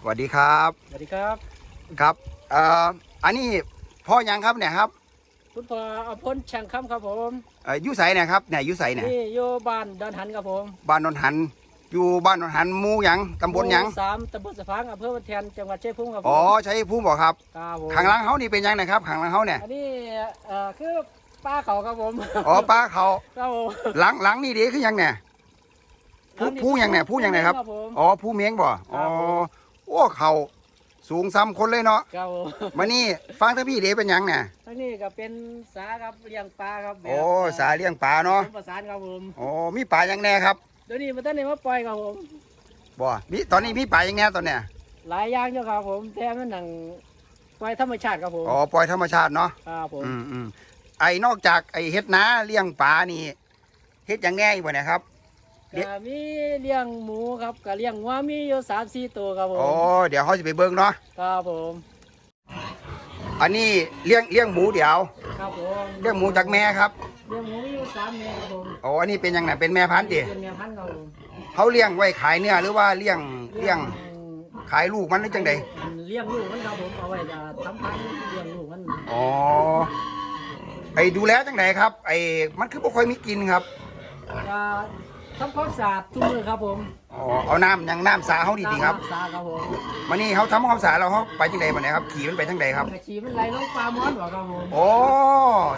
สวัสดีครับสวัสดีครับครับเอ่ออันนี้พ่อยังครับเนี่ยครับ คุณพ่ออภพลช่างคำครับผมเอ่ออยุใสเนี่ยครับเนี่ยอยุใสเนี่ยนี่โยบ้านดอนหันครับผมบ้านนนหัน อยู่บ้านนนหันหมู่หยังตำบลหยัง หมู่สามตำบลสะพังอำเภอวันแทนจังหวัดชัยภูมิครับผมอ๋อใช้ภูมิบอกครับครับผมข้างหล่างเขานี่เป็นยังนะครับข้างหล่างเขาเนี่ยอันนี้เอ่อคือป้าเขาครับผมอ๋อป้าเขาครับผมหลังหลังนี่ดีคือหยังเนี่ยผู้ผู้หยังเนี่ยผู้หยังเนี่ยครับผม อ๋อผู้เมียงบ่ครัอ๋อบผม โอ้เขาสูงซ้ำคนเลยเนาะครับผมมานี่ฟังทั้งพี่เดเป็นหยังเนี่ยทั้งนี้ก็เป็นสาครับเลี้ยงปลาครับแบบโอ้สาเลี้ยงปลาเนาะผสมประสานครับผมโอ้มีปลายังแน่ครับเดี๋ยวนี้มันตั้งแต่มาปล่อยครับผมบ่มีตอนนี้มีปลายังแน่ตอนเนี้ยหลายอย่างอยู่ครับผมแต่มันหนังปล่อยธรรมชาติครับผมอ๋อปล่อยธรรมชาติเนาะครับผมอืมอืมไอ้นอกจากไอ้เฮ็ดนาเลี้ยงปลานี่เฮ็ดหยังแง่อีกบ่เนี่ยครับเลี้ยง ก็มีเลี้ยงหมูครับก็เลี้ยงวัวมีอยู่สามสี่ตัวครับผมโอ้เดี๋ยวเขาจะไปเบิ่งเนาะครับผม อันนี้เลี้ยงเลี้ยงหมูเดี๋ยวครับผมเลี้ยงหมูจากแม่ครับเลี้ยงหมูมีอยู่สามเมียครับผมโอ้อันนี้เป็นยังไงเป็นแม่พันธุ์ดิเป็นเมียพันธุ์ครับผมเขาเลี้ยงไว้ขายเนื้อหรือว่าเลี้ยงเลี้ยงขายลูกมันหรือจังใดเลี้ยงลูกมันครับผมเอาไว้จะทำพันธุ์เลี้ยงลูกมันอ๋อไอ้ดูแลจังใดครับ ไอ้มันคือบ่ค่อยมีกินครับก็ ทำความสะอาดทุกมือครับผมอ๋อเอาน้ำยังน้ำสาเขาดีๆครับน้ำสะอาดครับผมมานี่เขาทำความสะอาดแล้วเขาไปจังใดบ่เนี่ยครับ ขี่มันไปจังใดครับ กระชีมันไหลลงปลาม้อนหัวครับผมโอ้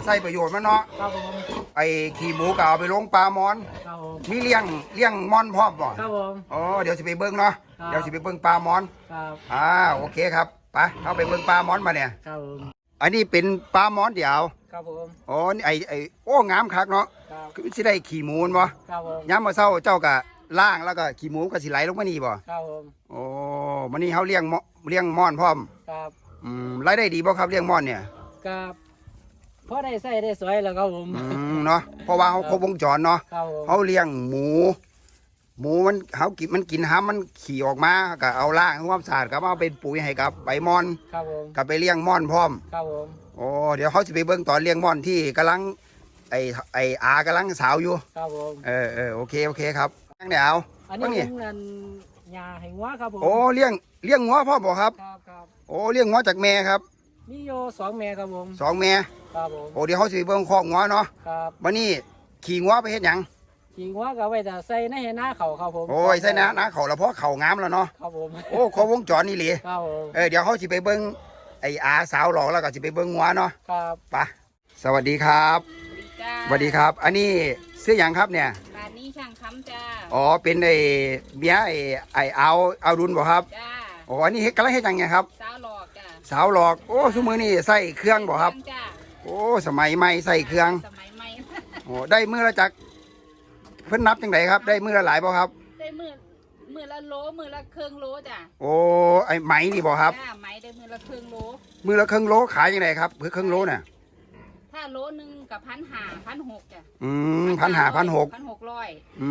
ใส่ประโยชน์มันเนาะครับผมไอ้ขี่หมูก็เอาไปลงปลามอน ครับผมมีเลี้ยงเลี้ยงมอนพร้อมบ่ครับผม อ๋อเดี๋ยวสิไปเบิ่งเนาะครับ เดี๋ยวสิไปเบิ่งปลามอนครับอ่าโอเคครับไปเอาไปเบิ่งปลามอนมาเนี่ย ครับผมอันนี้เป็นปลามอนเดี๋ยวครับผมอ๋อนี่ไอ้ไอ้โอ้งามคักเนาะ ครับคือสิได้ขี่หมูนบ่ครับผมยามมื้อเช้าเจ้าก็ล่างแล้วก็ขี่หมูก็สิไหลลงมานี่บ่ครับผมโอ้มันนี่เฮาเลี้ยงมอเลี้ยงมอนพร้อมครับอืมรายได้ดีบ่ครับเลี้ยงมอนเนี่ยครับพอได้ใส่ได้สวยแล้วครับผม อืมเนาะเพราะว่าเฮาครบวงจรเนาะครับผมเขาเลี้ยงหมู หมูมันเขากินมันกินห้ำมันขี่ออกมาก็เอาล่างทำความสะอาดก็เอาเป็นปุ๋ยให้กับใบมอนครับผมก็ไปเลี้ยงม่อนพร้อม ครับผม โอ้เดี๋ยวเขาจะไปเบิ่งตอนเลี้ยงม่อนที่กำลัง ไอไออากำลังสาวอยู่ ครับผมเออเออโอเคโอเคครับตั้งเดี๋ยวอันว่านี้นี่เป็นเงินยาให้งัวครับผมโอ้เลี้ยงเลี้ยงงัวพ่อบอกครับ ครับครับโอ้เลี้ยงงัวจากแม่ครับมีโยสองแม่ครับผมสองแม่ครับผมโอ้เดี๋ยวเขาจะไปเบิ่งคอกงัวเนาะครับวันนี้ขี่งัวไปเฮ็ดหยังขี่งัวก็ไว้แต่ใส่ในหน้าเขาครับผมโอ้ยใส่นะนะเขาละเพราะเขางามแล้วเนาะครับผมโอ้ครบวงจรนี่เลยครับผมเออเดี๋ยวเขาสิไปเบิ้งไออาสาวหลอกแล้วก็สิไปเบิ้งงัวเนาะครับไปะสวัสดีครับ จ้าสวัสดีครับ อันนี้ซื้ออย่างครับเนี่ย บ้านนี้ช่างคำจ้า อ๋อ เป็นไอเมียไอไอเอาเอารุนบ่ครับ จ้า อ๋อ อันนี้เฮ็ดกำลังเฮ็ดหยังไงครับ สาวหลอกจ้าสาวหลอก โอ้สมือนี่ใส่เครื่องบ่ครับ จ้าโอ้ สมัยใหม่ใส่เครื่อง สมัยใหม่ โอ้ได้มือละจัก เพิ่นนับจังไดครับ ได้มือละหลายบ่ครับ ได้มือมือละโลมือละครึ่งโลจ้าโอ้ ไอไหมนี่บ่ครับ จ้าไหมได้มือละครึ่งโลมือละครึ่งโลขายจังไดครับเพื่อครึ่งโลน่ะ ถ้าโลหนึ่งกับพันหาพันหกจ้าอืมพันหาพันหกพันหกร้อยอื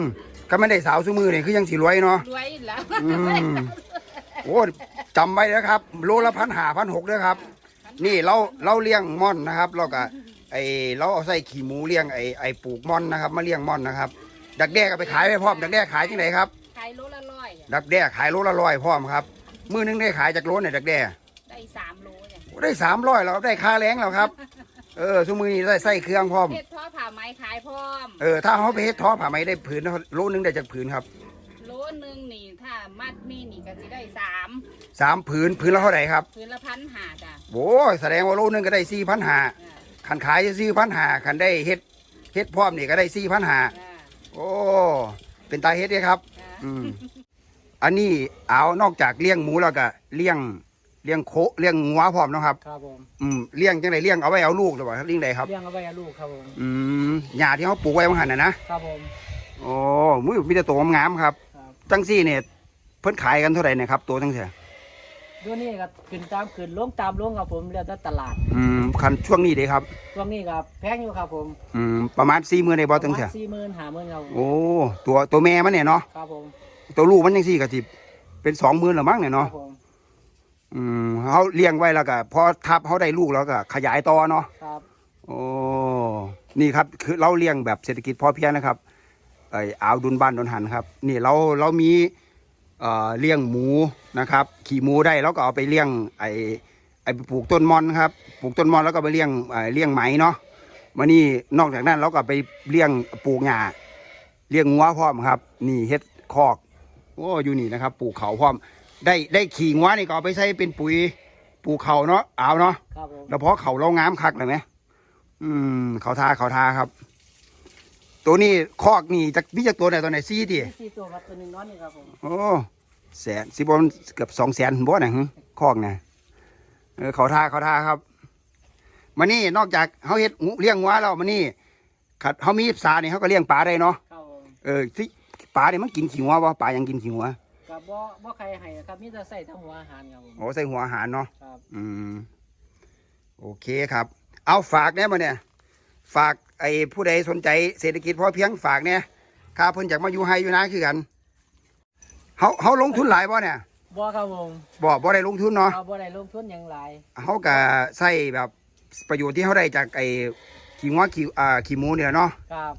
มก็ไม่ได้สาวซุมือนี่คือยังสิรวยเนาะรวยแล้วอืมโอ้จำไว้นะครับ โลละพันหาพันหกด้วยครับ นี่เราเราเลี้ยงม่อนนะครับเราก็ไอเราเอาใส่ขี้หมูเลี้ยงไอไอปลูกม่อนนะครับมาเลี้ยงม่อนนะครับ ดักแด้ก็ไปขายไปพร้อมดักแด้ขายที่ไหนครับขายโลละร้อยดักแด้ขายโลละร้อยพร้อมครับมือนึงได้ขายจากโลเนี่ยดักแด้ได้สามโลจ้าโอ้ได้สามร้อยแล้วได้ค่าแรงแล้วครับ เออซุมือนี้ได้ใส่เครื่องพร้อมเพชรทอผ่าไหมขายพร้อมเออ ถ้าเขาไปเฮ็ดท้อผ่าไหมได้ผืนโลนึงได้จากผืนครับ โลหนึ่งนี่ถ้ามัดนี่นี่ก็จะได้สามสามผืนผืนละเท่าไหร่ครับพื้นละพันหาจ้าโอ้ยแสดงว่าโลนึงก็ได้สี่พันหาจ้าขันขายสี่พันหาขันได้เฮ็ดเฮ็ดพร้อมนี่ก็ได้สี่พันหาจ้าโอ้เป็นตาเฮ็ดเด้ครับ จ้าอืม อันนี้เอานอกจากเลี้ยงหมูแล้วก็เลี้ยง เลี้ยงโคเลี้ยงงัวพร้อมเนาะครับ ครับผมอืมเลี้ยงจังไดเลี้ยงเอาไว้เอาลูกหรือเปล่าเลี้ยงใดครับ เลี้ยงเอาไว้ให้ลูกครับผมอืมหญ้าที่เขาปลูกไว้บางหันน่ะนะครับผมโอ้มือมีแต่ตัวงามๆครับ ครับจังซี่เนี่ยเพิ่นขายกันเท่าไหร่เนะครับ ตัวจังซี่เดี๋ยวนี้ก็ขึ้นตามขึ้นลงตามลงครับผมเรียกว่าตลาดอืมคันช่วงนี้เด้ครับ ช่วงนี้ก็แพงอยู่ครับผมอืมประมาณ40,000ได้บ่จังซี่สี่หมื่นห้าหมื่นครับผมโอ้ตัวตัวแม่มันเนี่ยเนาะครับผมตัวลูกมันจังซี่ก็สิเป็น20,000แล้วมั้งเนี่ยครัเนาะบผม อืมเขาเลี้ยงไว้แล้วก็พอทับเขาได้ลูกแล้วก็ขยายต่อเนาะครับ โอ้นี่ครับ คือเราเลี้ยงแบบเศรษฐกิจพอเพียงนะครับไอ้อาวดุลบ้านดนหันครับ นี่เราเรามีเอ่อเลี้ยงหมูนะครับ ขี่หมูได้แล้วก็เอาไปเลี้ยงไอไอไปปลูกต้นมอนครับปลูกต้นมอนแล้วก็ไปเลี้ยงเอ่อเลี้ยงไหมเนาะมานี่นอกจากนั้นเราก็ไปเลี้ยงปลูกหญ้าเลี้ยงงัวพร้อมครับ นี่เฮ็ดคอกโอ้อยู่นี่นะครับ ปลูกเขาพร้อม ได้ได้ขี่งัวนี่ก็เอาไปใช้เป็นปุ๋ยปลูกเขาเนาะเอาเนาะครับผมแล้วเพราะเขาเรางามคักเลยไหมอืม เขาทาเขาทาครับ ตัวนี้คอกนี่จะพี่จะตัวไหนตัวไหนซี่ดิมีสี่ตัวครับตัวหนึ่งน้อยนี่ครับผมโอ้แสนสิบวันเกือบสองแสนบ่หนังคอกเนี่ยเออเขาทาเขาทาครับมานี่นอกจากเขาเฮ็ดงูเลี้ยงวัวแล้วมานี่ขัดเขามีสาเนี่ยเขาก็เลี้ยงปลาได้เนาะครับผมเออที่ปลาเนี่ยมันกินขี้งัววะปลายังกินขี้งัว กับบ่บ่ใครให้ครับมีแต่ใส่ทั้งหัวอาหารครับผมโอ้ใส่หัวอาหารเนาะครับอืมโอเคครับ เอาฝากเนี่ยมาเนี่ย ฝากไอ้ผู้ใดสนใจเศรษฐกิจพอเพียงฝากเนี่ยข้าเพิ่นจากมาอยู่ไฮอยู่นะคือกันเขาเขาลงทุนหลายบ่เนี่ยบ่ครับผมบ่บ่ได้ลงทุนเนาะเราบ่ได้ลงทุนหยังหลายเขาก็ใส่แบบประโยชน์ที่เขาได้จากไอ้ขี้งัวขี้อ่าขี้หมูเนี่ยเนาะครับ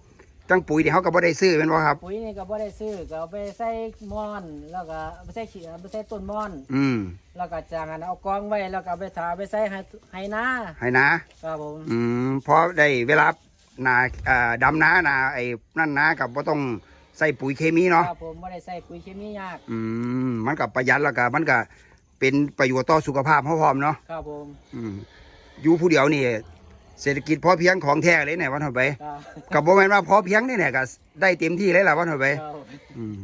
จังปุ๋ยที่เขาก็บ่ได้ซื้อเป็นบ่ครับ ปุ๋ยนี่ก็บ่ได้ซื้อก็เอาไปใส่ม่อน แล้วก็เอาไปใส่ขี้เอาไปใส่ต้นม่อน อืมแล้วก็จางอันเอากองไว้แล้วก็เอาไปถาเอาไปใส่ให้ให้นาให้นะครับผมอืมพอได้เวลานาอ่าดำนานาไอ้นั่นนากับบ่ต้องใส่ปุ๋ยเคมีเนาะครับผมบ่ได้ใส่ปุ๋ยเคมียากอืมมันกับประหยัดแล้วก็มันก็เป็นประโยชน์ต่อสุขภาพเขาพร้อมเนาะครับผมอืมอยู่ผู้เดียวนี่ เศรษฐกิจพอเพียงของแท้เลยเนี่ยวันเถอะไปครับกับโบแมนว่าพอเพียงนี่เนี่ยก็ได้เต็มที่เลยล่ะวันเถอะไปครับอืม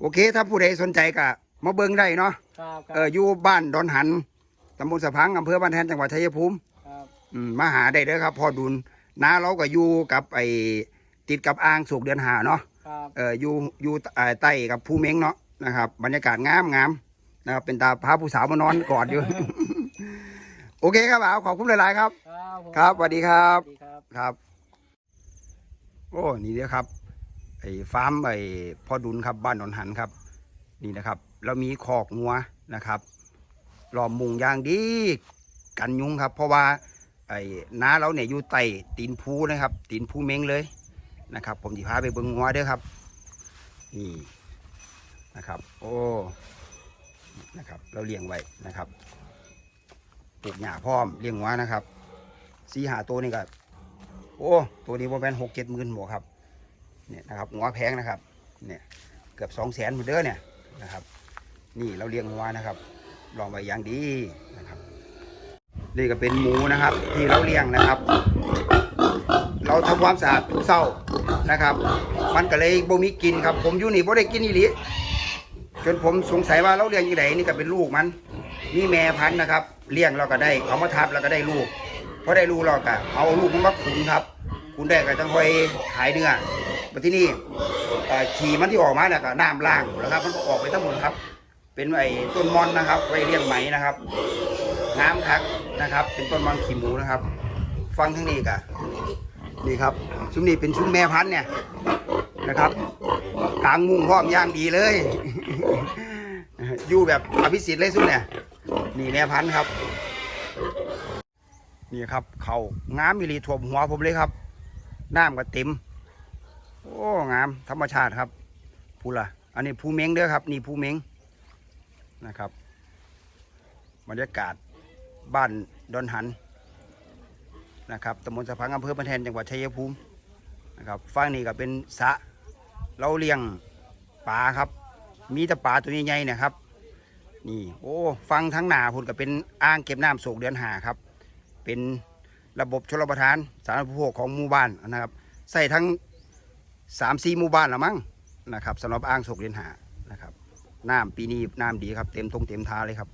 โอเค ถ้าผู้ใดสนใจก็มาเบิ่งได้เนาะครับคเอรัอบอยู่บ้านดอนหันตำบลสะพังอำเภอบ้านแทนจังหวัดชัยภูมิครับอืมมาหาได้เด้อครับพ่อดุลน้าเราก็อยู่กับไอ้ติดกับอ่างสูกเดือนหาเนาะครับเอออยู่อยู่เอ่อใต้กับภูเม้งเนาะนะครับ บรรยากาศงามงามนะครับเป็นตาพาผู้สาวมานอนกอดอยู่ โอเคครับเอาขอบคุณหลาย ๆ ครับ ครับผมครับสวัสดีครับ สวัสดีครับ ครับ โอ้ นี่เด้อครับ ไอ้ฟาร์มไอ้พ่อดุลครับบ้านหนอนหันครับ นี่นะครับเรามีคอกงัวนะครับล้อมมุงอย่างดี กันยุงครับ เพราะว่า ไอ้น้าเราเนี่ยอยู่ใต้ตีนภูนะครับ ตีนภูเม้งเลยนะครับ ผมจะพาไปเบิ่งงัวเด้อครับ นี่นะครับ โอ้ นะครับ เราเลี้ยงไว้นะครับป ลูกหญ้าพร้อมเลี้ยงงัวนะครับสีหาตัวนี่ก็โอ้ตัวนี้ประมาณหกเจ็ดหมื่นหมวครับเนี่ยนะครับงัวแพงนะครับเนี่ยเกือบสองแสนหมดเด้อเนี่ยนะครับ นี่เราเลี้ยงงัวนะครับลองไว้อย่างดีนะครับ นี่ก็เป็นหมูนะครับ ที่เราเลี้ยงนะครับ เราทำความสะอาดทุกเช้านะครับ มันก็เลยบ่มีกินครับ ผมอยู่นี่บ่ได้กินอีหลีจนผมสงสัยว่าเราเลี้ยงยังไงนี่ก็เป็นลูกมัน นี่แม่พันธุ์นะครับ เลี้ยงเราก็ได้ เอามาทับแล้วก็ได้ลูกพอได้ลูกเราก็เอาลูกมันมาขุนครับขุนได้ก็จะค่อยขายเนื้อมาที่นี่ขี่มันที่ออกมาเนี่ยก็น้ำล่างนะครับ มันก็ออกไปทั้งหมดครับ เป็นไอ้ต้นมอนนะครับไว้เลี้ยงไหมนะครับ น้ำคักนะครับ เป็นต้นมันขี้หมูนะครับ ฟังทั้งนี้กะนี่ครับ ชุมนี้เป็นชุมแม่พันธุ์เนี่ยนะครับกลางมุงพร้อมย่างดีเลย อยู่แบบอภิสิทธิ์เลยสุดเนี่ย นี่แม่พันธุ์ครับ นี่ครับ เขางามมิลีถ่วมหัวผมเลยครับ น้ำก็เต็ม โอ้ งาม ธรรมชาติครับพูละอันนี้ภูเม้งเด้อครับ นี่ภูเม้งนะครับ บรรยากาศบ้านดอนหันนะครับตำบลสะพังอำเภอบันแทนจังหวัดชัยภูมินะครับฝั่งนี้ก็เป็นสะเราเลี้ยงปลาครับ มีแต่ปลาตัวใหญ่ๆเนี่ยครับ นี่ โอ้ ฟังทั้งหนาพุ่นก็เป็นอ่างเก็บน้ำโศกเดือนหาครับ เป็นระบบชลประทาน สาธารณูปโภคของหมู่บ้านนะครับ ใส่ทั้งสามสี่หมู่บ้านละมั้งนะครับสำหรับอ่างโศกเดือนหานะครับน้ำปีนี้น้ำดีครับ เต็มทงเต็มท้าเลยครับ